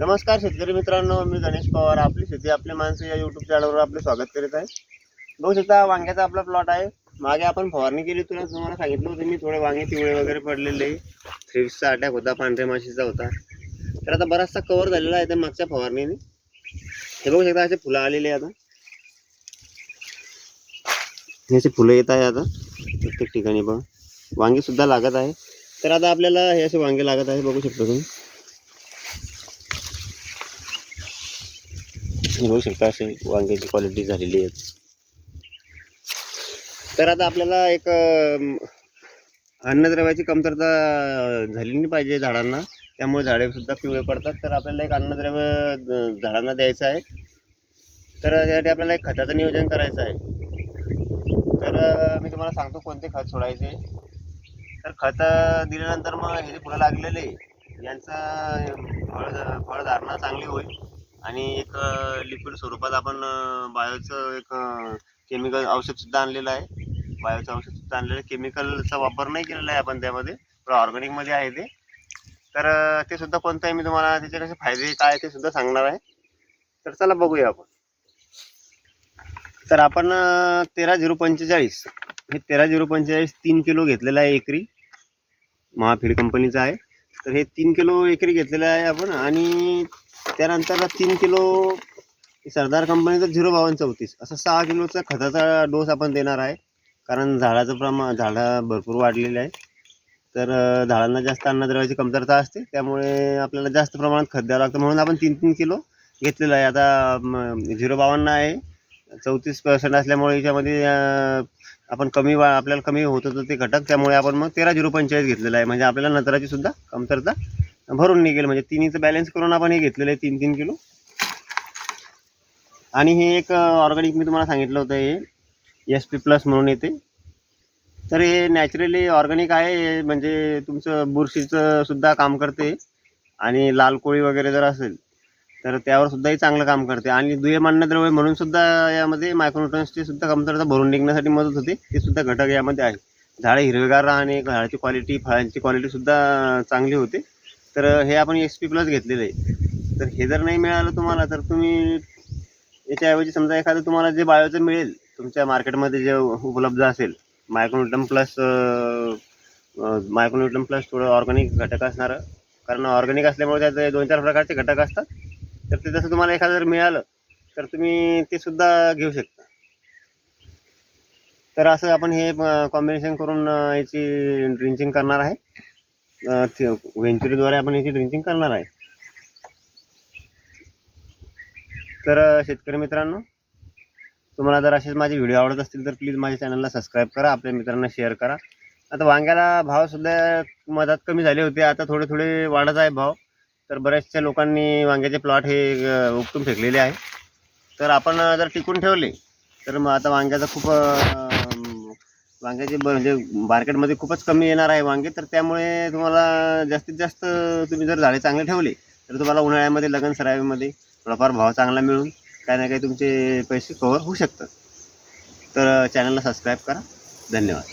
नमस्कार शेतकरी मित्रांनो मी गणेश पवार. आपली शेती आपली माणसं या युट्यूब चॅनलवर आपले स्वागत करीत आहे. बघू शकता वांग्याचा आपला प्लॉट आहे. मागे आपण फवारणी केली तुला तुम्हाला सांगितलं होतं मी थोडे वांगे पिवळे वगैरे पडलेले थ्रिप्सचा अटॅक होता पांढऱ्या माशीचा होता. तर आता बराचसा कवर झालेला आहे त्या मागच्या फवारणीने. हे बघू शकता असे फुलं आलेले आहे आता. हे असे फुलं येत आहे आता प्रत्येक ठिकाणी बघ वांगे सुद्धा लागत आहे. तर आता आपल्याला हे असे वांगे लागत आहे बघू शकता तुम्ही. तुम्ही बघू शकता अशी वांग्याची क्वालिटी झालेली आहे तर आता आपल्याला एक अन्नद्रव्याची कमतरता झाली नाही पाहिजे झाडांना. त्यामुळे झाडे सुद्धा पिवळे पडतात. तर आपल्याला एक अन्नद्रव्य झाडांना द्यायचं आहे. तर त्यासाठी आपल्याला एक खताचं नियोजन करायचं आहे. तर मी तुम्हाला सांगतो कोणते खत सोडायचे. तर खत दिल्यानंतर मग हे जे फुलं लागलेले यांचं फळ फळधारणा चांगली होईल. आणि एक लिक्विड स्वरूपात आपण बायोचं एक केमिकल औषध सुद्धा आणलेलं आहे. बायोचं औषध सुद्धा आणलेलं आहे. केमिकलचा वापर नाही केलेला आहे आपण त्यामध्ये. ऑर्गॅनिकमध्ये आहे ते. तर ते सुद्धा कोणतं आहे मी तुम्हाला त्याचे कसे फायदे काय ते सुद्धा सांगणार आहे. तर चला बघूया आपण. तर आपण तेरा झिरो पंचेचाळीस. हे तेरा झिरो पंचेचाळीस तीन किलो घेतलेलं आहे एकरी. महाफीड कंपनीचं आहे. तर हे तीन किलो एकरी घेतलेलं आहे आपण. आणि त्यानंतर तीन किलो सरदार कंपनीचं झिरो बावन्न चौतीस. असं सहा किलोचा खताचा डोस आपण देणार आहे. कारण झाडाचं प्रमाण झाडं भरपूर वाढलेले आहे. तर झाडांना जास्त अन्नद्रव्याची कमतरता असते. त्यामुळे आपल्याला जास्त प्रमाणात खत द्यावं लागतं. म्हणून आपण तीन तीन किलो घेतलेलं आहे. आता झिरो बावन्न आहे. चौतीस पर्सेंट असल्यामुळे याच्यामध्ये आपण कमी वा आपल्याला कमी होत होतं ते घटक. त्यामुळे आपण मग तेरा झिरो पंचेचाळीस घेतलेलं आहे. म्हणजे आपल्याला नत्राची सुद्धा कमतरता भरून निघेल. म्हणजे तिन्हीचं बॅलन्स करून आपण हे घेतलेलं आहे तीन तीन किलो. आणि हे एक ऑर्गॅनिक मी तुम्हाला सांगितलं होतं हे एस पी प्लस म्हणून येते. तर हे नॅचरली ऑर्गॅनिक आहे म्हणजे तुमचं बुरशीचं सुद्धा काम करते. आणि लाल कोळी वगैरे जर असेल तर त्यावर सुद्धाही चांगलं काम करते. आणि दुयमान्य द्रव्य म्हणून सुद्धा यामध्ये मायक्रोन्युट्रन्सची सुद्धा कमतरता भरून निघण्यासाठी मदत होते. ते सुद्धा घटक यामध्ये आहे. झाडे हिरवेगार आणि झाडाची क्वालिटी फळांची क्वालिटी सुद्धा चांगली होते. तर हे आपण एस पी प्लस घेतलेलं आहे. तर हे जर नाही मिळालं तुम्हाला तर तुम्ही याच्याऐवजी समजा एखादं तुम्हाला जे बायोचं मिळेल तुमच्या मार्केटमध्ये जे उपलब्ध असेल मायक्रोन्युटम प्लस मायक्रोन्युटम प्लस थोडं ऑर्गॅनिक घटक असणारं. कारण ऑर्गॅनिक असल्यामुळे त्याचे दोन चार प्रकारचे घटक असतात. तर ते जसं तुम्हाला एखादं जर मिळालं तर तुम्ही ते सुद्धा घेऊ शकता. तर असं आपण हे कॉम्बिनेशन करून याची ड्रिंचिंग करणार आहे. व्हेंचुरीद्वारे आपण याची ड्रिंचिंग करणार आहे. तर शेतकरी मित्रांनो तुम्हाला जर असेच माझे व्हिडिओ आवडत असतील तर प्लीज माझ्या चॅनलला सबस्क्राईब करा आपल्या मित्रांना शेअर करा. आता वांग्याला भावसुद्धा मधात कमी झाले होते आता थोडे थोडे वाढत आहे भाव. तर बऱ्याचशा लोकांनी वांग्याचे प्लॉट हे उपटून फेकलेले आहे. तर आपण जर टिकून ठेवले तर मग आता वांग्याचा खूप वांग्याचे ब- म्हणजे मार्केटमध्ये खूपच कमी येणार आहे वांगे तर त्यामुळे तुम्हाला जास्तीत जास्त तुम्ही जर झाडे चांगले ठेवले तर तुम्हाला उन्हाळ्यामध्ये लगन सरावीमध्ये थोडाफार भाव चांगला मिळून काही ना काही तुमचे पैसे कव्हर होऊ शकतात. तर चॅनलला सबस्क्राईब करा. धन्यवाद.